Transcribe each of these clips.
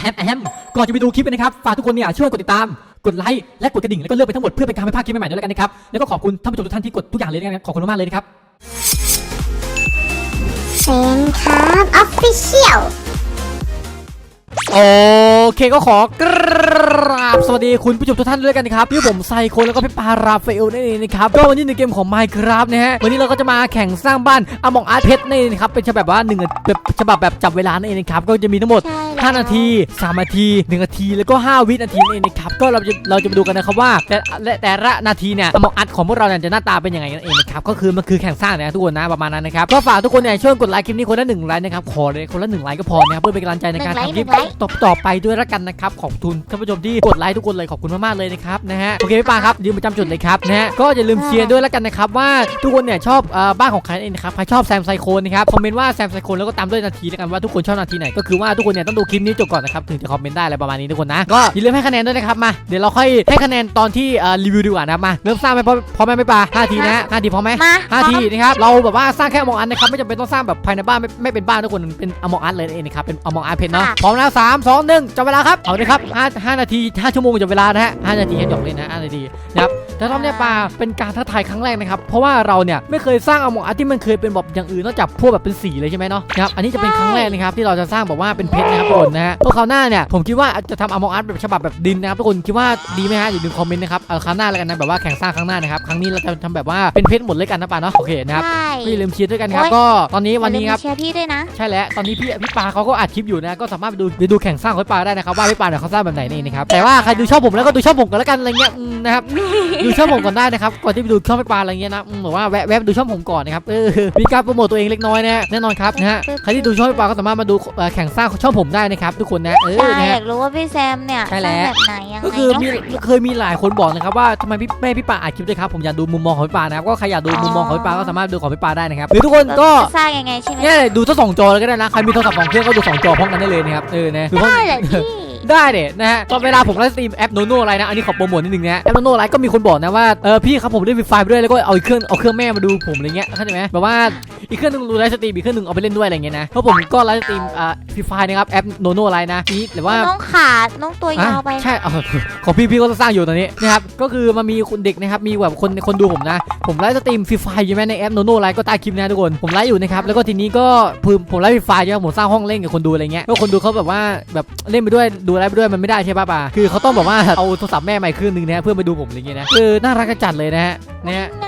แอมแอมก่อนจะไปดูคลิปนะครับ ฝากทุกคนเนี่ยช่วยกดติดตาม กดไลค์ และกดกระดิ่ง แล้วก็เลือกไปทั้งหมดเพื่อเป็นการไม่พลาดคลิปใหม่ๆด้วยแล้วกันนะครับ แล้วก็ขอบคุณท่านผู้ชมทุกท่านที่กดทุกอย่างเลยนะครับ ขอบคุณมากๆเลยนะครับเซนครับออฟฟิเชียลโอเคก็ขอกราบสวัสดีคุณผู้ชมทุกท่านด้วยกันนะครับที่ผมไซโคนแล้วก็พี่ปาราฟาเอลนั่นเองนะครับก็วันนี้ในเกมของ Minecraft นะฮะวันนี้เราก็จะมาแข่งสร้างบ้านอมองอาร์ตเพชรนั่นเองนะครับเป็นฉบับว่าหนึ่งแบบฉบับแบบจับเวลานั่นเองนะครับก็จะมีทั้งหมดใช่แล้ว 5 นาที 3 นาที 1 นาที แล้วก็ 5 วินาทีนั่นเองนะครับ ก็เราจะเราจะมาดูกันนะครับว่า แต่และแต่ละนาทีเนี่ยมองอัดของพวกเราเนี่ยจะหน้าตาเป็นยังไงนั่นเองนะครับ ก็คือมันคือแข่งสร้างนะทุกคนนะประมาณนั้นนะครับ ก็ฝากทุกคนเนี่ยช่วยกดไลค์คลิปนี้คนละหนึ่งไลค์นะครับ ขอเลยคนละหนึ่งไลค์ก็พอนะครับเพื่อเป็นกำลังใจในการทำคลิปต่อต่อไปด้วยละกันนะครับ ขอบคุณท่านผู้ชมที่กดไลค์ทุกคนเลยขอบคุณมากๆเลยนะครับนะฮะ โอเคพี่ปาครับยืนประจำจุดเลยครับนะฮะ ก็อย่าลืมเชียร์ด้วยละกันนะครับว่าทุกคนเนี่ยชอบเอ่อบ้านของใครนั่นเองนะครับ ใครชอบแซมไซโคนนะครับ คอมเมนต์ว่าแซมไซโคนแล้วก็ตามด้วยนาทีแล้วกันว่าทุกคนชอบนาทีไหน ก็คือว่าทุกคนเนี่ยต้องดูคลิปนี้จบก่อนนะครับถึงจะคอมเมนต์ได้อะไรประมาณนี้ทุกคนนะก็อย่าลืมให้คะแนนด้วยนะครับมาเดี๋ยวเราค่อยให้คะแนนตอนที่เอ่อรีวิวดีกว่านะมาเริ่มสร้างไปพร้อมพร้อมไหมพี่ปาห้าทีนะห้าทีพร้อมไหมมาห้าทีนะครับเราแบบว่าสร้างแค่อมองอันนะครับไม่จำเป็นต้องสร้างแบบภายในบ้านไม่ไม่เป็นบ้านทุกคนเป็นอมองอันเลยนั่นเองนะครับเป็นอมองอันเพนเนาะพร้อมแล้วสามสองหนึ่งจับเวลาครับเอาเลยครับห้าห้านาทีห้าชั่วโมงจับเวลานะฮะห้านาทีให้จบเลยนะห้านาทีนะครับ แต่รอบเนี้ยปาเป็นการท้าทายครั้งแรกนะครับ เพราะว่าเราเนี่ยไม่เคยสร้างอมองอันที่มันเคยเป็นแบบอย่างอื่นนอกจากพวกแบบเป็นสีเลยใช่ไหมเนาะนะครับอันนี้จะเป็นครั้งแรกนะครับที่เราจะสร้างแบบว่าเป็นเพชรนะครับทุกคนนะฮะพวกคราวหน้าเนี่ยผมคิดว่าจะทำอมองอันแบบฉบับแบบดินนะครับทุกคนคิดว่าดีไหมฮะอย่าลืมคอมเมนต์นะครับเอาครั้งหน้าแล้วกันนะแบบว่าแข่งสร้างครั้งหน้านะครับครั้งนี้เราจะทำแบบว่าเป็นเพชรหมดเลยกันนะปาเนาะโอเคนะครับใช่ก็อย่าลืมเชียร์ด้วยกันครับโอ๊ย ก็ตอนนี้วันนี้ครับ อย่าลืมเชียร์พี่ด้วยนะ ใช่แล้ว ตอนนี้พี่พี่ปาเขาก็อัดคลิปอยู่นะ ก็สามารถไปดูไปดูแข่งสร้างของพี่ปาได้นะครับ ว่าพี่ปาเนี่ยเขาสร้างแบบไหนนี่นะครับ แต่ว่าใครดูชอบผมแล้วก็ดูชอบผมกันแล้วกันอะไรเงี้ยอืมนะครับ ดูชอบผมก่อนได้นะครับก่อนที่ไปดูช่องพี่ปาอะไรเงี้ยนะอืมบอกว่าแวะแวะไปดูช่องผมก่อนนะครับเออมีการโปรโมทตัวเองเล็กน้อยนะแน่นอนครับนะฮะใครที่ดูช่องพี่ปาก็สามารถมาดูเอ่อแข่งสร้างของช่องผมได้นะครับทุกคนนะเออใช่นะอฮะยากรู้ว่าพี่แซมเนี่ยใช่แล้วสร้างแบบไหนยังไงก็คือมีเนอะเคยมีหลายคนบอกนะครับว่าทำไมพี่แม่พี่ปาอัดคลิปด้วยครับผมอยากดูมุมมองของพี่ปานะครับก็ใครอยากดูมุมมองของพี่ปาก็สามารถดูของพี่ปาได้นะครับหรือทุกคนก็จะสร้างยังไงใช่ไหมเนี่ยดูทั้งสองจอเลยก็ได้นะใครมีโทรศัพท์สองเครื่องก็ดูสองจอพร้อมกันได้เลยนะครับเออนะดูพร้อมได้เหรอพี่ ได้เด็ดนะฮะตอนเวลาผมไลฟ์สตรีมแอปโนโนอะไรนะอันนี้ขอโปรโมทนิดนึงนะแอปโนโนไลน์ก็มีคนบอกนะว่าเออพี่ครับผมได้ไฟล์ไปด้วยแล้วก็เอาเครื่องเอาเครื่องแม่มาดูผมอะไรเงี้ยเข้าใจไหมแบบว่า อีกเครื่องหนึงดูไลฟ์สตรีมอีกเครื่องหนึงเอาไปเล่นด้วยอะไรเงี้ยนะเพราะผมก็ไลฟ์สตรีมอ่าฟรีไฟล์นะครับแอปโนโนไลน์นะนี่หรือว่าน้องขาดน้องตัวยาวไปอะใช่เอาของพี่พี่ก็สร้างอยู่ตอนนี้นะครับก็คือมันมีคนเด็กนะครับมีแบบคนคนดูผมนะ ผมไลฟ์สตรีมฟรีไฟล์อยู่ไหมในแอปโนโนไลฟ์ก็ใต้คลิปนะทุกคนผมไลฟ์อยู่นะครับแล้วก็ทีนี้ก็ผมผมไลฟ์ฟรีไฟล์ใช่ไหมผมสร้างห้องเล่นกับคนดูอะไรเงี้ยก็คนดูเขาแบบว่าแบบเล่นไปด้วยดูไลฟ์ไปด้วยมันไม่ได้ใช่ป่ะป่าคือเขาต้องแบบว่าเอาโทรศัพท์แม่ใหม่เครื่องหนึงนะฮะเพื่อมาดูผมอะไรเงี้ยนะคือน่ารักจัดเลยนะฮะนะฮะน่ารัก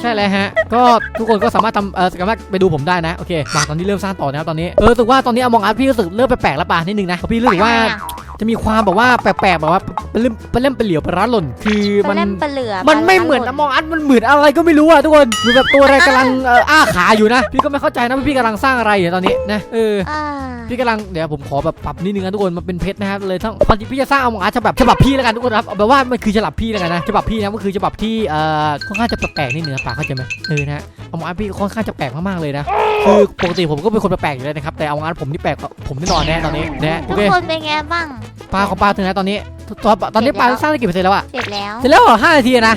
ใช่แล้วฮะ ก็ทุกคนก็สามารถทำเออสามารถไปดูผมได้นะ โอเคมาตอนนี้เริ่มสร้างต่อนะครับตอนนี้ เออรู้สึกว่าตอนนี้อมองอาร์ตพี่รู้สึกเริ่มแปลกๆแล้วป่ะนิดนึงนะเพราะพี่รู้สึกว่า จะมีความแบบว่าแปลกๆแบบว่าเป็นเล่มเป็นเล่มเป็นเหลียวเป็นร้านหล่นคือมัมันนเล่มปลาเหลือมันไม่เหมือนอมองอาร์มันเหมือนอะไรก็ไม่รู้อะทุกคนเหมือนแบบตัวอะไรกำลังเอ่ออ้าขาอยู่นะ พี่ก็ไม่เข้าใจนะว่าพี่กำลังสร้างอะไรอยู่ตอนนี้นะเอออ่าพี่กำลังเดี๋ยวผมขอแบบปรับนิดนึงนะทุกคนมันเป็นเพชรนะครับเลยต้องตอนที่พี่จะสร้างอมองอาร์ฉบับฉบับพี่แล้วกันทุกคนครับเอาแบบว่ามันคือฉบับพี่แล้วกันนะฉบับพี่นะก็คือฉบับที่เอ่อค่อนข้างจะแปลกๆนิดนึงนะปากเข้าใจไหมเออนะฮะอมองอาร์พี่ค่อนข้างจะแปลกมากๆเลยนะคือปกติผมก็เป็นคนแปลกๆอยู่แล้วนะครับแต่อมองอาร์ผมนี่แปลกกว่าผมแน่นอนแน่ตอนนี้นะโอทุกเคคนเป็นไงบ้าง ปลาของปลาถึงไหนตอนนี้ตอนตอนนี้ปลาสร้างได้กี่เปอร์เซ็นต์แล้วอะเสร็จแล้วเสร็จแล้วเหรอห้านาทีอะนะ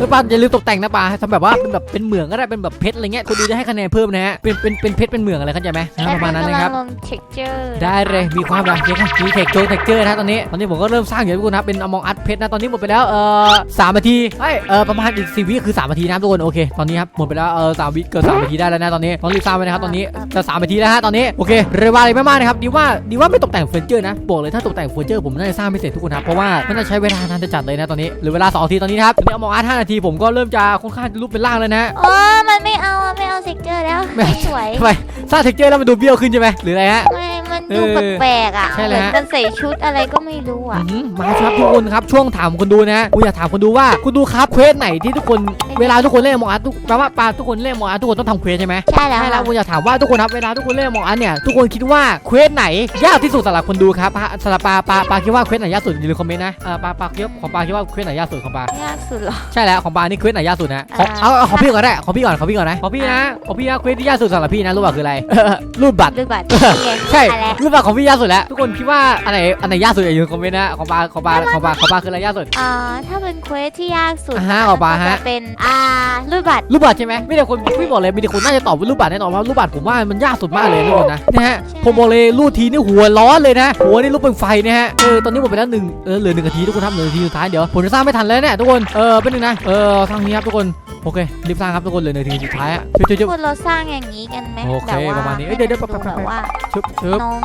แล้วปลาอย่าลืมตกแต่งนะปลาทำแบบว่าเป็นแบบเป็นเหมืองก็ได้เป็นแบบเพชรอะไรเงี้ยคนดูจะให้คะแนนเพิ่มนะฮะเป็นเป็นเป็นเพชรเป็นเหมืองอะไรเข้าใจไหมนะประมาณนั้นนะครับกำลังลง texture ได้เลยมีความแบบนี้ครับมีเทคโจเทคเจอร์นะตอนนี้ตอนนี้ผมก็เริ่มสร้างอยู่ทุกคนนะเป็นอมองอัดเพชรนะตอนนี้หมดไปแล้วเอ่อสามนาทีเอ้ยเออประมาณอีกสี่วิคือสามนาทีนะทุกคนโอเคตอนนี้ครับหมดไปแล้วเออสามวิเกินสามนาทีได้แล้วนะตอนนี้ต้องรีบสร้างไปนะครับตอนนี้จะสามนาทีแล้วฮะตอนนี้โอเคเร็วอะไรไม่มากนะครับดีว่าดีว่าไม่ตกแต่งเฟอร์นิเจอร์นะบอกเลยถ้าตกแต่งเฟอร์นิเจอร์ผมน่าจะสร้างไม่เสร็จทุกคนครับเพราะว่ามันจะใช้เวลานานจะจัดเลยนะตอนนี้เหรือเวลาสองนาทีตอนนี้นะครับตอนนี้อมองอัดห้านาทีผมก็เริ่มจะค่อนข้างจะรูปเป็นร่างแล้วนะโอ้มันไม่เอาอะไม่เอา texture แล้วไม่ไม่สวยทำไมสร้างเทคเจอร์แล้วมันดูเบี้ยวขึ้นใช่ไหมหรืออะไรฮะไม่มันดูเอ อแปลกๆอะใช่เหเลยมือนฮะมันใส่ชุดอะไรก็ไม่รู้อะ อืมมาครับทุกคนครับช่วงถามคนดูนะกูอยากถามคนดูว่าคุณดูครับเควสไหนที่ทุกคนเวลาทุกคนเล่นมองอาร์ตทุกแปลว่าปลาทุกคนเล่นมองอาร์ตทุกคนต้องทำเควสใช่ไหมใช่แล้วใช่แล้วค่ะกูอยากถามว่าทุกคนครับเวลาทุกคนเล่นมองอาร์ตเนี่ยทุกคนคิดว่าเควสไหนยากที่สุดสำหรับคนดูครับปลาสำหรับปลาปลาปลาคิดว่าเควสไหนยากสุดอย่าลืมคอมเมนต์นะเออปลาปลาคิดว่าของปลาคิดว่าเควสไหนยากสุดของปลา ยากสุดเหรอ ใช่แล้วของปลานี่เควสไหนยากสุดนะของอ่า เอาเอาของพี่ก่อนได้ของพี่ก่อนของพี่ก่อนนะของพี่นะของพี่นะเควสที่ยากสุดสำหรับพี่นะรู้ป่ะคืออะไร รูดบัตรด้วยบัตรใช่อะไรรูปแบบของพี่ยากสุดแล้ว ทุกคนคิดว่าอันไหนอันไหนยากสุดอย่าลืมคอมเมนต์นะของปลาของปลาของปลาของปลาคืออะไรยากสุด อ่าถ้าเป็นเควสที่ยากสุดอ่าฮะนะออกมาก็ฮะ จะเป็นอ่ารูดบัตรรูปบัตรใช่ไหมไม่แต่คนพี่บอกเลยมีแต่คนน่าจะตอบว่ารูปบัตรแน่นอนเพราะรูปบัตรผมว่ามันยากสุดมากเลยทุกคนนะนะฮะใช่ผมบอกเลยรูดทีนี่หัวร้อนเลยนะหัวนี่ลุกเป็นไฟนะฮะเออตอนนี้หมดไปแล้วหนึ่งเออเหลือหนึ่งนาทีทุกคนครับเหลือนาทีสุดท้ายเดี๋ยวผมจะสร้างไม่ทันแล้วเนี่ยทุกคนเออเป็นหนึ่งนะเออทางนี้ครับทุกคนโอเครีบสร้างครับทุกคนเหลือหนึ่งนาทีสุดท้ายอะช่วยช่วยช่วยคุณเราสร้างอย่างนี้กันไหมโอเคแบบว่าประมาณนี้เอ้ยเดี๋ยวเดี๋ยวให้มันแป๊บๆๆ แบบว่าชึบชึบน้อง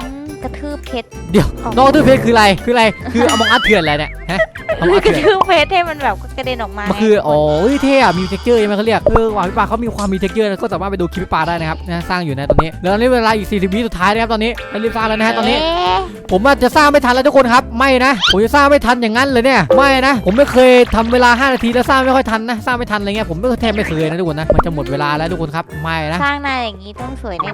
กระทืบเพชร เดี๋ยวของน้องทือเพชรคืออะไรคืออะไรคือเอามองอัดเถื่อนอะไรเนี่ยฮะเอามองอัดกระเถื่อนทืบเพชรให้มันแบบกระเด็นออกมามันคืออ๋อเฮ้ยเท่อะมีเท็กเจอร์ใช่ไหมเขาเรียกเออว่าพี่ปาเขามีความมีเท็กเจอร์ก็สามารถไปดูคลิปพี่ปาได้นะครับนะสร้างอยู่นะตอนนี้แล้วตอนนี้เวลาอีก40วิสุดท้ายนะครับตอนนี้รีบสร้างแล้วนะฮะตอนนี้เอ๊ะผมอาจจะสร้างไม่ทันแล้วทุกคนครับไม่นะผมจะสร้างไม่ทันอย่างนั้นเลยเนี่ยไม่นะ ผมไม่เคยทำเวลา 5 นาทีแล้วสร้างไม่ค่อยทันนะสร้างไม่ทันอะไรเงี้ยผมไม่เคยแทบไม่เคยนะทุกคนนะมันจะหมดเวลาแล้วทุกคนครับไม่นะสร้างนายอย่างนี้ต้องสวยแน่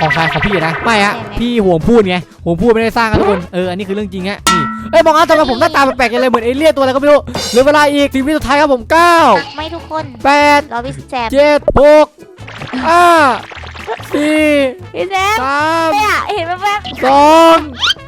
ของใครของพี่นะไม่ฮะใช่ไหมพี่ห่วงพูดไงห่วงพูดไม่ได้สร้างนะทุกคนเอออันนี้คือเรื่องจริงฮะนี่เอ้ยมองอะทำไมผมหน้าตาแปลกๆจังเลยเหมือนเอเลี่ยนตัวอะไรก็ไม่รู้เหลือเวลาอีกสิบวิสุดท้ายครับผมเก้าๆตักไม่ทุกคนแปดเราพี่แซมเจ็ดหกห้า สี่พี่แซมสามเนี่ยเห็นแวบสอง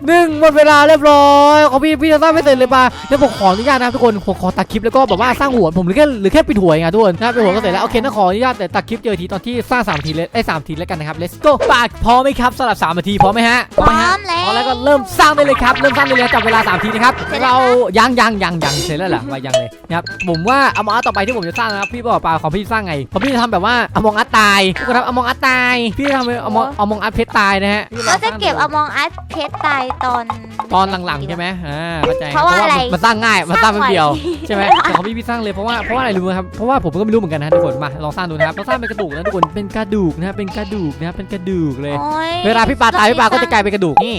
หนึ่งหมดเวลาเรียบร้อยของพี่พี่จะสร้างไม่เสร็จเลยปะเดี๋ยวผมขออนุญาตนะทุกคนผมขอตัดคลิปแล้วก็แบบว่าสร้างหัวผมหรือแค่หรือแค่ปิดหัวเองอะทุกคนนะปิดหัวก็เสร็จแล้วโอเคนะขออนุญาตแต่ตัดคลิปเจอทีตอนที่สร้าง3ทีเลยไอ้สามทีแล้วกันนะครับ let's go ปากพร้อมไหมครับสำหรับ3นาทีพร้อมไหมฮะๆพร้อไหฮะมแล้วพร้อมแล้วก็เริ่มสร้างได้เลยครับเริ่มสร้างได้เลยจับเวลา3ทีนะครับเสร็จแล้วเรายังยังยังยังเสร็จแล้วเหรอว่ายังเลยนะครับผมว่าอมองอัตต่อไปที่ผมจะสร้างนะครับพี่บอกเปล่าของพี่สร้างไงของพี่จะทำแบบว่าอมองอัตตายทุกคนครับอมองอัตตายพี่จะทำเป็นอมองอมองอัตเพชรตายนะฮะพี่ลเราองสจะร้างเก็บดูเอามองอัดเพชรตายตอนตอนหลังๆใช่ไหมอ่าเข้าใจเพราะว่าอะไรมันสร้างง่ายมันสร้างแป๊บเดียวสร้างไวใช่ไหมแต่ของพี่พี่สร้างเลยเพราะว่าเพราะว่าอะไรรู้ไหมครับเพราะว่าผมก็ไม่รู้เหมือนกันนะทุกคนมาลองสร้างดูนะครับเราสร้างเป็นกระดูกนะทุกคนเป็นกระดูกนะครับเป็นกระดูกนะครับเป็นกระดูกเลยโอ้ยเวลาพี่ปาตายพี่ปาก็จะกลายเป็นกระดูกนี่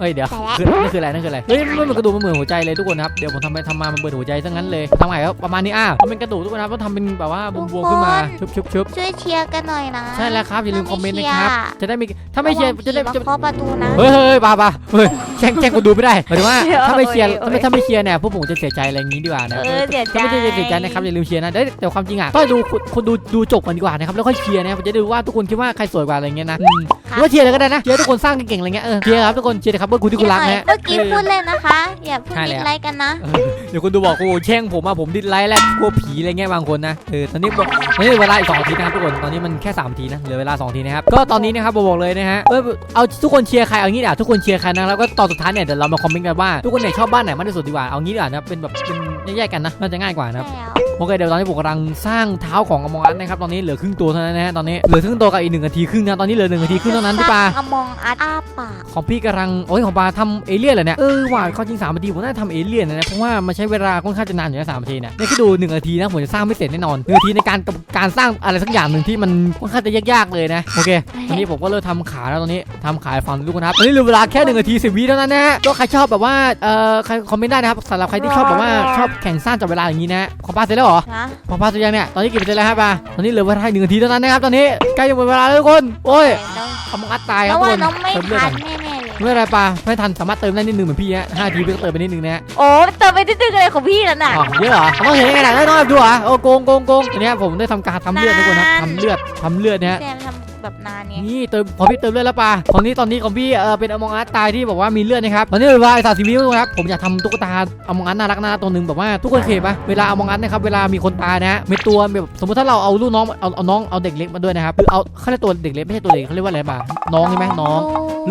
เฮ้ยเดี๋ยวแต่ละคือนั่นคืออะไรนั่นคืออะไรเฮ้ยมันเหมือนกระดูกมันเหมือนหัวใจเลยทุกคนครับเดี๋ยวผมทำไปทำมามันเปิดหัวใจซะงั้นเลยทำไงครับประมาณนี้อะมันเป็นกระดูกทุกคนครับต้องทำเป็นแบบว่าบวมๆขึ้นมาชุบชุบชุบช่วยเชียร์กันหน่อยนะใช่แล้วครับอย่าลืมคอมเมนต์นะครับจะได้มีถ้าไม่เชียร์จะได้ระวังจะผีมาเคาะประตูนะเฮ้ยเฮ้ยปาปาเฮ้ยแจ้งแจ้งคนดูไม่ได้หมายถึงว่าเดี๋ยวถ้าไม่เชียร์โอ้ยถ้าไม่ถ้าไม่เชียร์เนี่ยพวกผมจะเสียใจอะไรอย่างงี้ดีกว่านะเออเสียใจถ้าไม่ได้เสียใจนะครับอย่าลืมเชียร์นะแต่แต่ความจริงอะต้องดูคนคนดูดูจบกันดีกว่านะครับแล้วค่อยเชียร์นะครับจะได้รู้ว่าทุกคนคิดว่าใครสวยกว่าอะไรเงี้ยนะอืมหรือว่าเชียร์เลยก็ได้นะเชียร์ให้ทุกคนสร้างเก่งๆอะไรเงี้ยเออเชียร์ครับทุกคนเชียร์นะครับเพื่อคุณที่คุณรักนะฮะ เมื่อกี้พูดเล่นนะคะ อย่าเพิ่งใช่แล้ว ดิสไลค์กันนะเออเดี๋ยวคุณดูบอกโอ้โหแช่งผมอะผมดิสไลค์แล้วกลัวผีอะไรเงี้ยบางคนนะเออตอนนี้บอกตอนนี้เหลือเวลาอีกสองนาทีนะครับทุกคนตอนนี้มันแค่สามนาทีนะเหลือเวลาสองนาทีนะครับก็ตอนนี้นะครับบอกเลยนะฮะเออเอาทุกคนเชียร์ใครเอางี้ดีกว่าทุกคนเชียร์ใครนะแล้วก็ตอนสุดท้ายเนี่ยเดี๋ยวเรามาคอมเมนต์กันว่าทุกคนเนี่ยชอบบ้านไหนมากที่สุดดีกว่าเอางี้ดีกว่านะเป็นแบบเป็นแยกๆกันนะน่าจะง่ายกว่านะครับ ใช่แล้ว โอเคเดี๋ยวตอนนี้ผมกำลังสร้างเท้าของอมองอัสนะครับตอนนี้เหลือครึ่งตัวเท่านั้นนะฮะตอนนี้เหลือครึ่งตัวกับอีกหนึ่งนาทีครึ่งนะตอนนี้เหลือหนึ่งนาทีครึ่งเท่านั้นพี่ปาอมองอัดอ้าปากของพี่กำลังโอ้ยของปาทำเอเลี่ยนเหรอเนี่ยเออว่าเขาจริงสามนาทีผมน่าจะทำเอเลี่ยนนะเพราะว่ามันใช้เวลาค่อนข้างจะนานอยู่นะสามนาทีเนี่ยนี่คือดูหนึ่งนาทีนะผมจะสร้างไม่เสร็จแน่นอนหนึ่งนาทีในการกับการสร้างอะไรสักอย่างหนึ่งที่มันค่อนข้างจะยากๆเลยนะโอเคตอนนี้ผมก็เริ่มทำขาแล้วตอนนี้ทำขายฟังลูกนะครับตอนนี้เหลือเวลาแค่หนึ่งนาทีสิบวิเท่านั้นนะฮะก็ใครชอบแบบว่าเอ่อใครคอมเมนต์ได้นะครับสำหรับใครที่ชอบแบบว่าชอบแข่งสร้างจับเวลาอย่างนี้นะของปาเสร็จแล้วเหรอนะพอพาสุดยังเนี่ย ตอนนี้กี่เปอร์เซ็นต์แล้วครับปาตอนนี้เหลือเวลาให้หนึ่งนาทีเท่านั้นนะครับ ตอนนี้ใกล้จะหมดเวลาแล้วทุกคน โอ้ยน้องเอามังอัดตายคน้รัอบงทุกว่าคนน้องไม่เติมเลือดทัก่อนนแน่ๆเลยไม่เป็นไรปาไม่ทันสามารถเติมได้นิดนึงเหมือนพี่ฮะห้าทีพี่ก็เติมไปนิดนึงนะฮะโอ้เติมไปตึ๊กๆเลยของพี่แล้วน่ะอ๋อเยอะเหรอเขาเห็นยังไงล่ะน้อยๆดูเหรอโอ้โกงโกงโกงอันนี้ผมได้ทำการทำเลือดทุกคนนะทำเลือดทำเลือดนะฮะ แซมทำ แบบนานเนี่ยนี่เติมพอพี่เติมเลือดแล้วปาตอนนี้ตอนนี้ของพี่เออเป็นอมองอัดตายที่บอกว่ามีเลือดนะครับตอนนี้เวลาสามสิบวิทุกคนครับผมอยากทำตุ๊กตาอมองอัดน่ารักน่ารักตัวหนึ่งแบบว่าทุกคนเคยเห็นปะเวลาอมองอัดนะครับเวลามีคนตายนะฮะมีตัวแบบสมมติถ้าเราเอาลูกน้องเอาเอาน้องเอาเด็กเล็กมาด้วยนะครับคือเอาเขาเรียกตัวเด็กเล็กไม่ใช่ตัวเด็กเขาเรียกว่าอะไรปะน้องใช่ไหมน้อง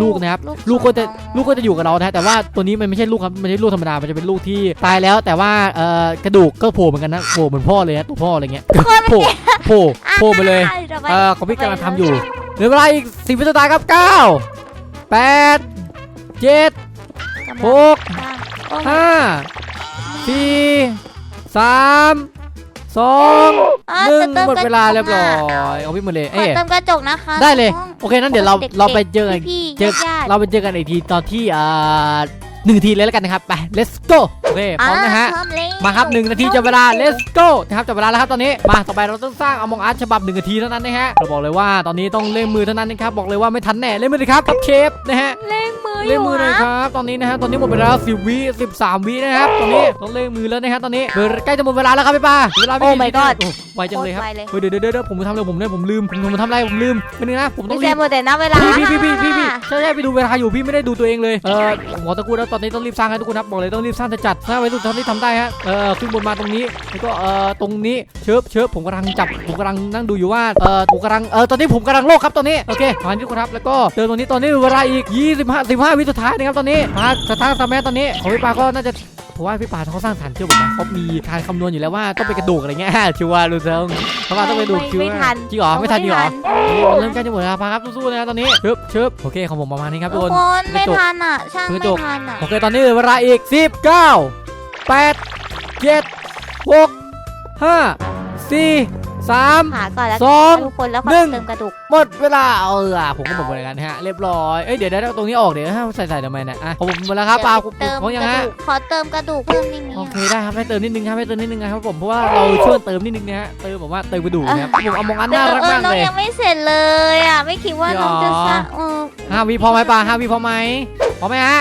ลูกนะครับลูกก็จะลูกก็จะอยู่กับเรานะแต่ว่าตัวนี้มันไม่ใช่ลูกครับมันไม่ใช่ลูกธรรมดามันจะเป็นลูกที่ตายแล้วแต่ว่าเอ่อกระดูกก็โผล่เหมือนกันนะโผล่เหมือนพ่อเลยนะตัวพ่ออะไรเงี้ยโผล่โผล่โผล่มาเลย เออของพี่กำลังทำอยู่เหลือเวลาอีกสิบวินาทีครับเก้าแปดเจ็ดหกห้าสี่สามสองหนึ่งหมดเวลาเรียบร้อยเอาพี่หมดเลยขอเอ๊ะเติมกระจกนะคะ ได้เลย โอเค นั้นเดี๋ยวเราด็กๆเราไปเจอกันพี่เจอญาติเราไปเจอกันอีกทีตอนที่อ่า หนึ่งนาทีเลยแล้วกันนะครับไป let's go โอเคพร้อมนะฮะเพิ่เร็วมาครับหนึ่งนาทีจับเวลา let's go นะครับจับเวลาแล้วครับตอนนี้มาต่อไปเราต้องสร้างอมองอาร์ฉบับหนึ่งนาทีเท่านั้นนะฮะเราบอกเลยว่าตอนนี้ต้องเล่นมือเท่านั้นนะครับบอกเลยว่าไม่ทันแน่เล่นมือเลยครับครับเชฟนะฮะเล่งมืออเล่นยู่มือเลยนะครับตอนนี้นะฮะตอนนี้หมดเวลาสิบวิสิบสามวินะครับตอนนี้ต้องเล่นมือแล้วนะฮะตอนนี้เวลาใกล้จะหมดเวลาแล้วครับพี่ป้าเวลาไม่โอ้กี่ my นาที god โอ้ไวจังเลยครับโคตไวเลยเฮ้ยเดี๋ยวเดี๋ยวเดี๋ยวผมทำอะไรผมเนี่ยผมลืมผมผมทำอะไรผมลืมเป็นงนะผมต้อไม่งรีใช่บโมแต่นับเวลาพี่พี่พี่พี่พี่พี่ใช่ใช่ไปดูเวลาอยู่พี่ไม่ได้ดูตัวเองเลยเออผมขอตะกูแล้วตอนนี้ต้องรีบสร้างให้ทุกคนครับบอกเลยต้องรีบสร้างจะจัดสร้างไว้ทุกท่านที่ทำได้ฮะเออขึ้นบนมาตรงนี้แล้วก็เออตรงนี้เชิบเชิบผมกำลังจับผมกำลังนั่งดูอยู่ว่าเออผมกำลังเออตอนนี้ผมกำลังโลกครับตอนนี้โอเคมาทุกคนครับแล้วก็เดินตรงนี้ตอนนี้เวลาอีก 25 15วิสุดท้ายนะครับตอนนี้มาสตาร์ทสมัยตอนนี้ของพี่ปาก็น่าจะ ผมว่าพี่ปาเขาสร้างสรรค์เชื่อผมนะเขามีการคำนวณอยู่แล้วว่าต้องเป็นกระดูกอะไรเงี้ยชัวร์รู้เซิงเขาว่าต้องเป็นกระดูกชัวไม่ร์ทันจริงเหรอไม่ทันจริงเหรอเริ่มใกล้จะหมดเวลาครับสู้ๆนะตอนนี้ชึบชึบโอเคของผมประมาณนี้ครับทุทุกกคนคนไม่กระจกทันอะช่างกระไม่จกทันอะโอเคตอนนี้เหลือเวลาอีก 19 8 7 6 5 4 3ขาก่อนแล้วสองทุกคนแล้วค่หนึ่อยงเติมกระดูกหมดเวลาเอออะผมก็หมดเวลากันฮะเรียบร้อยเอ้ยเดี๋ยวเดี๋ยวตรงนี้ออกเดี๋ยวให้ใส่ใส่ทำไมเนี่ยอะของผมหมดแล้วครับปลาผมเติมของกยังระฮะดูกขอเติมกระดูกเพิ่มนิดนึงโอเคได้ครับให้เติมนิดนึงครับให้เติมนิดนึงนะครับผมเพราะว่าเราช่วยเติมนิดนึงนะฮะเติมแบบว่าเติมกระดูกนะครับผมเอามองอันแต่น่ารักเออมากน้องเลยยังไม่เสร็จเลยอะไม่คิดว่าหรอน้องจะสร้างเออห้าวิพอไหมปลาห้าวิพอไหมพอไหมฮะ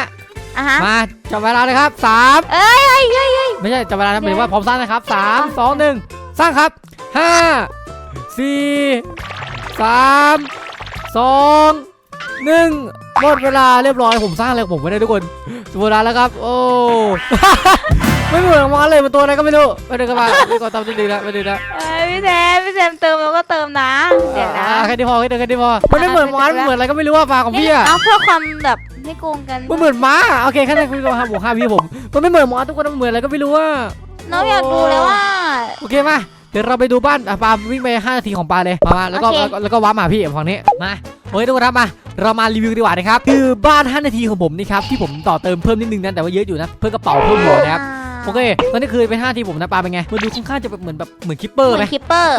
อะฮะมาจับเวลาเลยครับสามเอ้ยเอ้ยเอ้ยเอ้ยไม่ใช่จับเวลานะหมายถึงว่าพร้อมสร้างนะครับสามสองหนึ่งสร้างครับ ห้าสี่สามสองหนึ่งหมดเวลาเรียบร้อยผมสร้างอะไรของผมไม่ได้ทุกคนหมดเวลาแล้วครับ โอ้ ไม่เหมือนมอนเลยมันตัวอะไรก็ไม่รู้ไม่ได้กันมาไม่ก่อนตามที่ดีนะไม่ดีนะเอ้ยพี่แซมพี่แซมเติมแล้วก็เติมนะเดี๋ยวนะอ่าแค่นี้พอแค่นี้แค่นี้พอมันไม่เหมือนมอนมันเหมือนอะไรก็ไม่รู้ว่าปลาของพี่อะเอาเพื่อความแบบไม่โกงกันมันเหมือนม้าโอเคแค่นั้นคุณผู้ชมครับผมห้าพี่ผมมันไม่เหมือนมอนทุกคนมันเหมือนอะไรก็ไม่รู้ว่าน้องอยากดูแล้วว่าโอเคมา เดี๋ยวเราไปดูบ้านอะปาวิ่งไป5นาทีของปาเลยมามาแล้วก็โอเค แล้วก็แล้วก็ว้าร์ปมาพี่ฝั่งนี้มาโอเคทุกคนครับมาเรามารีวิวกันดีกว่านะครับคือบ้าน 5 นาทีของผมนี่ครับที่ผมต่อเติมเพิ่มนิดนึงนะแต่ว่าเยอะอยู่นะเพิ่มกระเป๋าเพิ่มหัวนะครับ โอเคตอนนี้คือเป็น5นาทีผมนะปาเป็นไงมันดูค่อนข้างจะแบบเหมือนแบบเหมือนคิปเปอร์เหไหมืมอนคิปเปอร์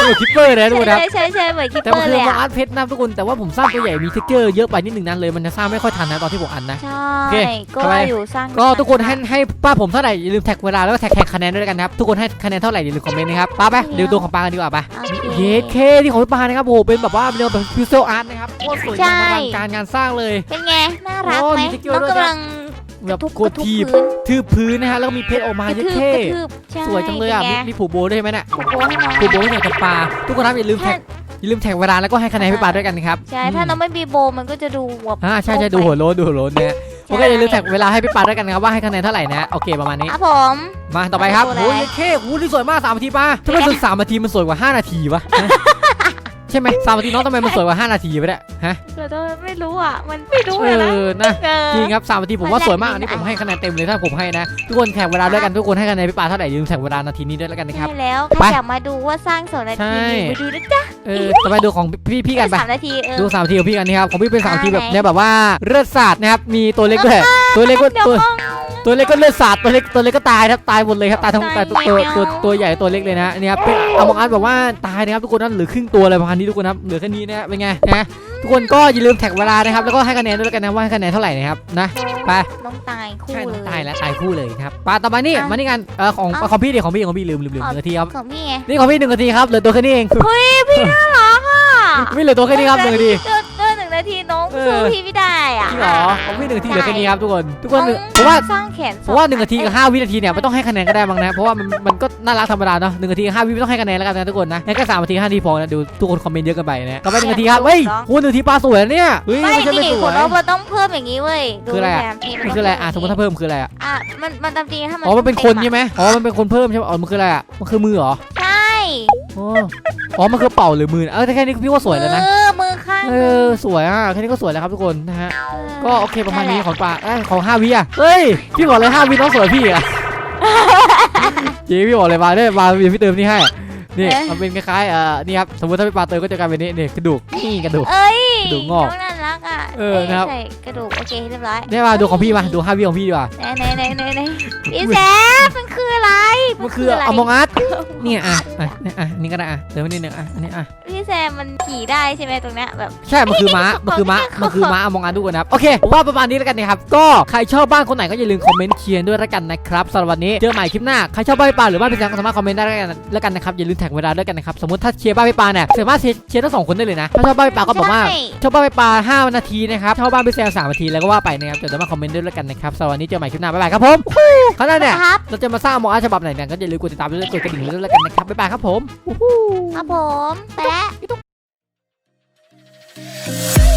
เหมือนคิปเปอร์เลยนะทุกคนครับ ใช่ใช่ใช่เหมือนคิปแต่เปอมันร์คือเลยมาอะอาร์ตเพชรนะทุกคนแต่ว่าผมสร้างตัวใหญ่มีเทคเจอร์เยอะไปนิดนึงนั้นเลยมันจะสร้างไม่ค่อยทันนะตอนที่ผมอันนะใช่โอเคก็ทำไมว่าอยู่สร้างก็ทุกคนให้ให้ป้าผมเท่าไหร่อย่าลืมแท็กเวลาแล้วก็แท็กแท็กคะแนนด้วยกันนะครับทุกคนให้คะแนนเท่าไหร่อย่าลืมคอมเมนต์นะครับป้าไปเดี๋ยวตัวของป้ากันดีกว่าไปโอเค เยสเคที่ของพี่ปานะครับโอ้โหเป็นแบบว่าเรียกว่าแบบพิวเซลอาร์ตนะครับโคตรสวยงามอใช่ลังการงานสร้างเลย เป็นไง น่ารักโอ้ไหมมีสกิลน้องด้วยกำลัง แบบทุบกดกระทุบทีบพื้นทืบพื้นนะฮะแล้วก็มีเพชรออกมากระเยสทืบเคกระทืบใช่สวยจังเลยอะป็นมีไมีผูกโบด้วยใช่ไหมเนี่ยผูกโบให้น้องผูกโบให้กับปลาทุกคนครับอย่าลืมแท็กอย่าลืมแท็กเวลาแล้วก็ให้คะแนนให้พี่ปาด้วยกันนะครับใช่ถ้าน้องไม่มีโบมันก็จะดูแบบอ่าใช่ใช่ดูหัวโล้นดูหัวโล้นเนี่ยโอเคอย่าลืมแท็กเวลาให้พี่ปาด้วยกันนะครับว่าให้คะแนนเท่าไหร่นะโอเคประมาณนี้ครับผมมาต่อไปครับดูแลโอ้ยเคโอ้ยนี่สวยมากสามนาทีป้าทำไมถึงสามนาทีมันสวยกว่าห้านาทีวะ ใช่ไหมสามนาทีน้องทำไมมันสวยกว่าห้านาทีวะเนี่ยฮะเราต้องไม่รู้อะ มันไม่รู้เอเลยนะอนะเออจริงครับสามนาทีผมว่ามันแลกสวยมากดินอันนี้ผมอะให้คะแนนเต็มเลยถ้าผมให้นะทุกคนแท็กเวลาด้วยกันทุกคนให้คะแนนพี่ปาเท่าไหร่อย่าลืมแท็กเวลานาทีนี้ด้วยแล้วกันนะครับ ใช่แล้วไปใครอยากมาดูว่าสร้างสองนาใช่ทีไปดูนะจ๊ะเออต่อไปดูของพี่พี่กันไป สามนาทีเออ ดูสามนาทีของพี่กันนี่ครับของพี่เป็นสามนาทีแบบอ่าไหน เนี่ยแบบว่าเลือดสาดนะครับมีตัวเล็กด้วยตัวเล็กก็เดี๋ยวตัว มอง ตัวเล็กก็เลือดสาดตัวเล็กตัวเล็กก็ตายครับตายหมดเลยครับตายทั้งตายตายตัวตัวแล้วตัวตัวใหญ่ตัวเล็กเลยนะเนี่ยครับเป็นเอามองอันแบบว่าตายนะครับทุกคนนั้นเหลือครึ่งตัวเลยประมาณนี้ทุกคนครับเหลือแค่นี้นะเป็นไงนะทุกคนก็อย่าลืมแท็กเวลานะครับแล้วก็ให้คะแนนด้วยแล้วกันนะว่าให้คะแนนเท่าไหร่นะครับนะไปน้องตายคู่ใช่เลยตายแล้วตายคู่เลยครับปาต่อไปนี่อะมานี่กันเออของเอ้าของพี่ดิของพี่ของพี่ลืมลืมลืมหอ๋อนึ่งนาทีครับของพี่ไงนี่ของพี่หนึ่งนาทีครับเหลือตัวแค่นี้เองเฮ้ยพี่น่ารักอะไม่เหลือตัวแค่นี้ครับหนึ่งนาทีเดิ นเดินหนึ่งนาทีน้องเออ สู้พี่ไม่ได้อะจริงเหรอของพี่หนึ่งนาทีเหลือแค่นี้ครับทุกคนทุกคนน้องเพราะว่าสร้างแขนเพราะว่าหนึ่งนาทีกับห้าวินาทีเนี่ยไม่ต้องให้คะแนนก็ได้บ้างนะเพราะว่ามันมันก็น่ารักธรรมดาเนาะหนึ่งนาทีกับห้าวิไม่ต้องให้คะแนนแล้วกันนะทุกคนนะงั้นก็สามนาทีห้านาทีพอนะดูทุกคนคอมเมนต์เยอะเกันไปนะต่อไปหนึ่งนาทีครับเฮ้ยโอ้หนึ่งนาทีปลาสวยนะเนี่ยเฮ้ยไม่ไม่ใช่ไม่นี่สควนยเราเราต้องเพิ่มอย่างนี้เว้ยดูคืออะไรอะแถมนี่มันคืออะไรอะสมมติถ้าเพิ่มคืออะไรอะอะมันมันตามจริงถ้ามันอ๋อมันเป็นคนต็ใช่ไหมอ๋อมันเป็นคนเพิ่มใช่ไหมอ๋อมันคืออะไรอะมันคือมือเหรอใช่ อ๋ออ๋อมันคือเป่าหรือมือเออแต่แค่นี้พี่ว่าสวยแล้วนะ มือมือข้างเออสวยอะแค่นี้ก็สวยแล้วครับทุกคนนะฮะเออก็โอเคประมาณนี้ของปลาเอ้ยของห้าวิอะเฮ้ยพี่บอกเลยห้าวิน้องสวยพี่อะจริงพี่บอกเลยมาเนี่ยมาเดี๋ยวพี่เติมนี่ให้นี่มันเป็นคล้ายๆเอ่อนี่ครับสมมติถ้าพี่ปลาเติมก็จะกลายเป็นนี่นี่กระดูกนี่กระดูก เอ้ยกระดูกงอก น้องน่ารักอะ เอเออนะครับใส่กระดูกโอเคเรียบร้อยได้มาดูของพี่มาดูห้าวิของพี่ดีกว่าไหนไหนไหนไหนไหนพี่แซมมันคืออะไรมันคืออมองอัดเนี่ยอะอะเนี่ยอะนี่ก็ได้อะเติมไปนิดนึงอะอันนี้อะพี่แซมมันขี่ได้ใช่ไหมตรงเนี้ยแบบใช่มันคือม้ามันคือม้ามันคือม้าอมองอันทุกคนนะครับโอเคผมว่าประมาณนี้แล้วกันนะครับก็ใครชอบบ้านคนไหนก็อย่าลืมคอมเมนต์เขียนด้วยแล้วกันนะครับสำหรับวันนี้เจอใหม่คลิปหน้าใครชอบบ้านพี่ปาหรือบ้านพี่แซมก็สามารถคอมเมนต์ได้แล้วกันแล้วกันนะครับอย่าลืมแท็กเวลาด้วยกันนะครับสมมติถ้าเชียร์บ้านพี่ปาเนี่ยสามารถเชียร์ทั้งสองคนได้เลยนะถ้าชอบบ้านพี่ปาก็บอกว่าใช่ชอบบ้านพี่ปา5นาทีนะครับชอบบ้านพี่แซม3นาทีแล้วก็ว่าไปนะครับเดี๋ยวจะมาคอมเมนต์ด้วยแล้วกันนะครับสำหรับวันนี้เจอใหม่คลิปหน้าบ๊ายบายครับผมคราวหน้าเนี่ยครับ เราจะมาสร้างมองอันฉบับไหนเนี่ยก็อย่าลืมกดติดตามด้วยกดกระดิ่งด้วยแล้วกันนะครับบ๊ายบายครับผมครับผมแปะ